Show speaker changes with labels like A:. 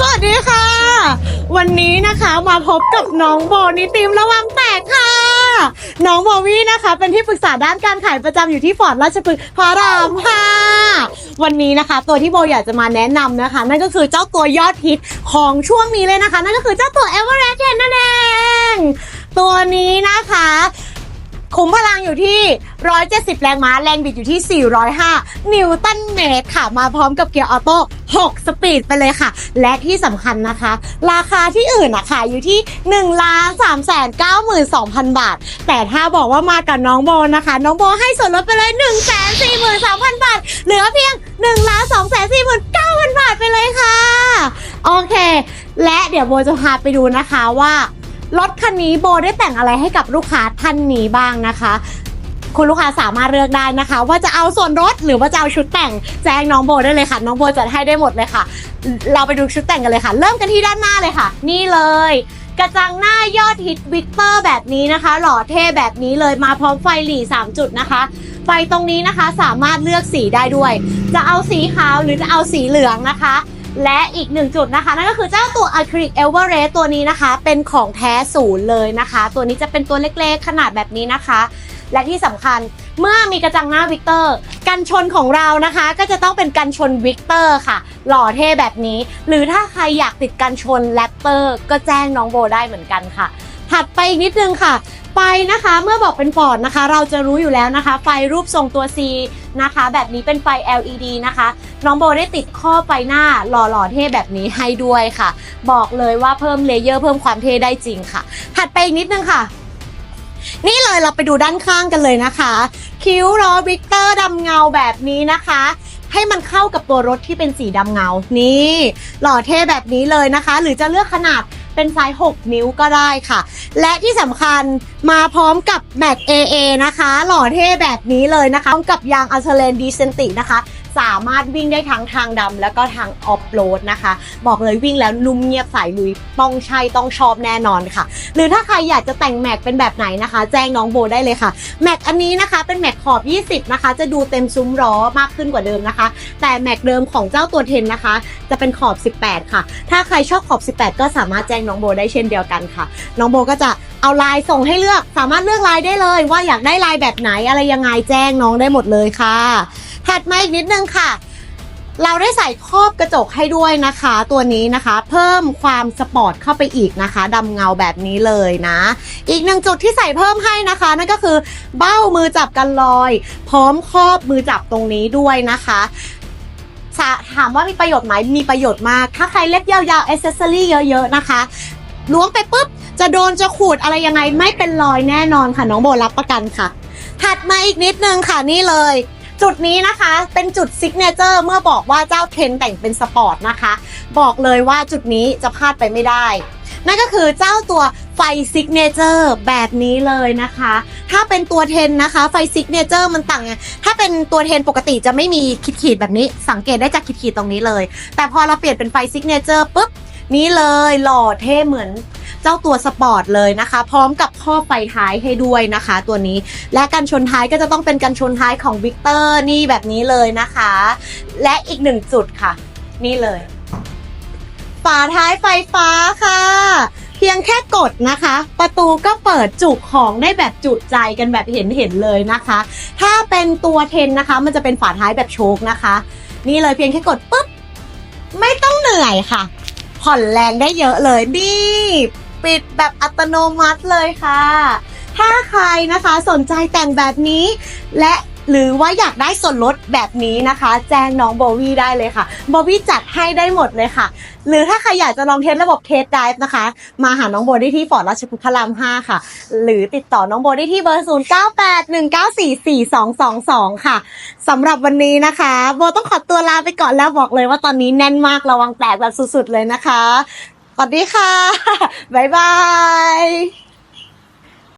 A: สวัสดีค่ะ วันนี้นะคะมาพบกับน้องโบนิติมระวังแตกค่ะ น้องโบวี่นะคะ เป็นที่ปรึกษาด้านการขายประจำอยู่ที่ฟอร์ดราชพฤกษ์พระรามค่ะวันนี้นะคะ ตัวที่โบอยากจะมาแนะนำนะคะ นั่นก็คือเจ้าตัวยอดฮิตของช่วงนี้เลยนะคะ นั่นก็คือเจ้าตัวเอเวอเรสต์นั่นเอง ตัวนี้นะคะ ขุมพลังอยู่ที่ 170 แรงม้า แรงบิดอยู่ที่ 405 นิวตันเมตรค่ะ มาพร้อมกับเกียร์ออโต้ 6 สปีดไปเลยค่ะ และที่สำคัญนะคะ ราคาที่อื่นอะค่ะอยู่ที่1ล้าน3 9 2 0 0 0 บาท แต่ถ้าบอกว่ามากับน้องโบนะคะ น้องโบให้ส่วนลดไปเลย 1 4 3 0 0 0 บาท เหลือเพียง1ล้าน2 4 9 0 0 0 บาทไปเลยค่ะ โอเค และเดี๋ยวโบจะพาไปดูนะคะว่ารถคันนี้โบได้แต่งอะไรให้กับลูกค้าท่านนี้บ้างนะคะ คุณลูกค้าสามารถเลือกได้นะคะ ว่าจะเอาส่วนลดหรือว่าจะเอาชุดแต่งแจ้งน้องโบได้เลยค่ะ น้องโบจัดให้ได้หมดเลยค่ะ เราไปดูชุดแต่งกันเลยค่ะ เริ่มกันที่ด้านหน้าเลยค่ะ นี่เลยกระจังหน้ายอดฮิตวิกเตอร์แบบนี้นะคะ หล่อเท่แบบนี้เลยมาพร้อมไฟหลี3จุดนะคะ ไฟตรงนี้นะคะสามารถเลือกสีได้ด้วย จะเอาสีขาวหรือจะเอาสีเหลืองนะคะ และอีกหนึ่งจุดนะคะ นั่นก็คือเจ้าตัวอะคริลิกเอเวอเรสตัวนี้นะคะ เป็นของแท้ศูนย์เลยนะคะ ตัวนี้จะเป็นตัวเล็กๆขนาดแบบนี้นะคะ และที่สำคัญเมื่อมีกระจังหน้าวิกเตอร์ กันชนของเรานะคะ ก็จะต้องเป็นกันชนวิกเตอร์ค่ะ หล่อเท่แบบนี้ หรือถ้าใครอยากติดกันชนแรปเตอร์ก็แจ้งน้องโบได้เหมือนกันค่ะ ถัดไปอีกนิดนึงค่ะไฟนะคะเมื่อบอกเป็นฟอร์ดนะคะ เราจะรู้อยู่แล้วนะคะ ไฟรูปทรงตัว C นะคะ แบบนี้เป็นไฟ LED นะคะ น้องโบได้ติดข้อไฟหน้าหล่อๆเท่แบบนี้ให้ด้วยค่ะ บอกเลยว่าเพิ่มเลเยอร์เพิ่มความเท่ได้จริงค่ะ ถัดไปอีกนิดนึงค่ะ นี่เลยเราไปดูด้านข้างกันเลยนะคะ คิ้วล้อวิกเตอร์ดำเงาแบบนี้นะคะ ให้มันเข้ากับตัวรถที่เป็นสีดำเงา นี่ หล่อเท่แบบนี้เลยนะคะ หรือจะเลือกขนาดเป็นไซส์ 6 นิ้วก็ได้ค่ะ และที่สำคัญมาพร้อมกับแม็ก AA นะคะ หล่อเท่แบบนี้เลยนะคะ พร้อมกับยางอัลเทเลนดีเซนตินะคะ สามารถวิ่งได้ทั้งทางดำแล้วก็ทางออฟโรดนะคะ บอกเลยวิ่งแล้วนุ่มเงียบสายลุยต้องใช่ต้องชอบแน่นอนค่ะ หรือถ้าใครอยากจะแต่งแม็กเป็นแบบไหนนะคะ แจ้งน้องโบได้เลยค่ะแม็กอันนี้นะคะเป็นแม็กขอบ 20 นะคะ จะดูเต็มซุ้มล้อมากขึ้นกว่าเดิมนะคะ แต่แม็กเดิมของเจ้าตัวเทนนะคะ จะเป็นขอบ 18 ค่ะ ถ้าใครชอบขอบ 18 ก็สามารถแจ้งน้องโบได้เช่นเดียวกันค่ะ น้องโบก็จะเอาลายส่งให้เลือกสามารถเลือกลายได้เลย ว่าอยากได้ลายแบบไหนอะไรยังไงแจ้งน้องได้หมดเลยค่ะ ถัดมาอีกนิดนึงค่ะ เราได้ใส่ครอบกระจกให้ด้วยนะคะ ตัวนี้นะคะ เพิ่มความสปอร์ตเข้าไปอีกนะคะดำเงาแบบนี้เลยนะ อีกหนึ่งจุดที่ใส่เพิ่มให้นะคะ นั่นก็คือเบ้ามือจับกันลอย พร้อมครอบมือจับตรงนี้ด้วยนะคะถามว่ามีประโยชน์ไหมมีประโยชน์มาก ถ้าใครเล็บยาวๆอเซสซอรี่เยอะๆนะคะล้วงไปปุ๊บ จะโดนจะขูดอะไรยังไงไม่เป็นรอยแน่นอนค่ะ น้องโบรับประกันค่ะ ถัดมาอีกนิดนึงค่ะนี่เลย จุดนี้นะคะเป็นจุดซิกเนเจอร์เมื่อบอกว่าเจ้าเทรนแต่งเป็นสปอร์ตนะคะ บอกเลยว่าจุดนี้จะพลาดไปไม่ได้ นั่นก็คือเจ้าตัวไฟซิกเนเจอร์แบบนี้เลยนะคะ ถ้าเป็นตัวเทนนะคะ ไฟซิกเนเจอร์มันต่างไงถ้าเป็นตัวเทนปกติจะไม่มีขีดๆแบบนี้ สังเกตได้จากขีดๆตรงนี้เลย แต่พอเราเปลี่ยนเป็นไฟซิกเนเจอร์ปุ๊บนี่เลยหล่อเท่เหมือน เจ้าตัวสปอร์ตเลยนะคะ พร้อมกับข้อไฟท้ายให้ด้วยนะคะ ตัวนี้และกันชนท้ายก็จะต้องเป็นกันชนท้ายของวิกเตอร์นี่แบบนี้เลยนะคะ และอีกหนึ่งจุดค่ะ นี่เลยฝาท้ายไฟฟ้าค่ะ เพียงแค่กดนะคะ ประตูก็เปิดจุของได้แบบจุใจกันแบบเห็นเห็นๆเลยนะคะ ถ้าเป็นตัวเทนนะคะ มันจะเป็นฝาท้ายแบบโชคนะคะ นี่เลยเพียงแค่กดปุ๊บไม่ต้องเหนื่อยค่ะ ผ่อนแรงได้เยอะเลยนี่ ปิดแบบอัตโนมัติเลยค่ะ ถ้าใครนะคะสนใจแต่งแบบนี้ และหรือว่าอยากได้ส่วนลดแบบนี้นะคะ แจ้งน้องโบวี่ได้เลยค่ะโบวี่จัดให้ได้หมดเลยค่ะ หรือถ้าใครอยากจะลองเทสระบบเทสไดฟ์นะคะ มาหาน้องโบได้ที่ฟอร์ดราชพฤกษ์พระราม 5 ค่ะ หรือติดต่อน้องโบได้ที่เบอร์ 0 9 8 1 9 4 4 2 2 2 ค่ะสำหรับวันนี้นะคะ โบต้องขอตัวลาไปก่อนแล้วบอกเลยว่าตอนนี้แน่นมากระวังแตกแบบสุดๆเลยนะคะ สวัสดีค่ะ บ๊ายบาย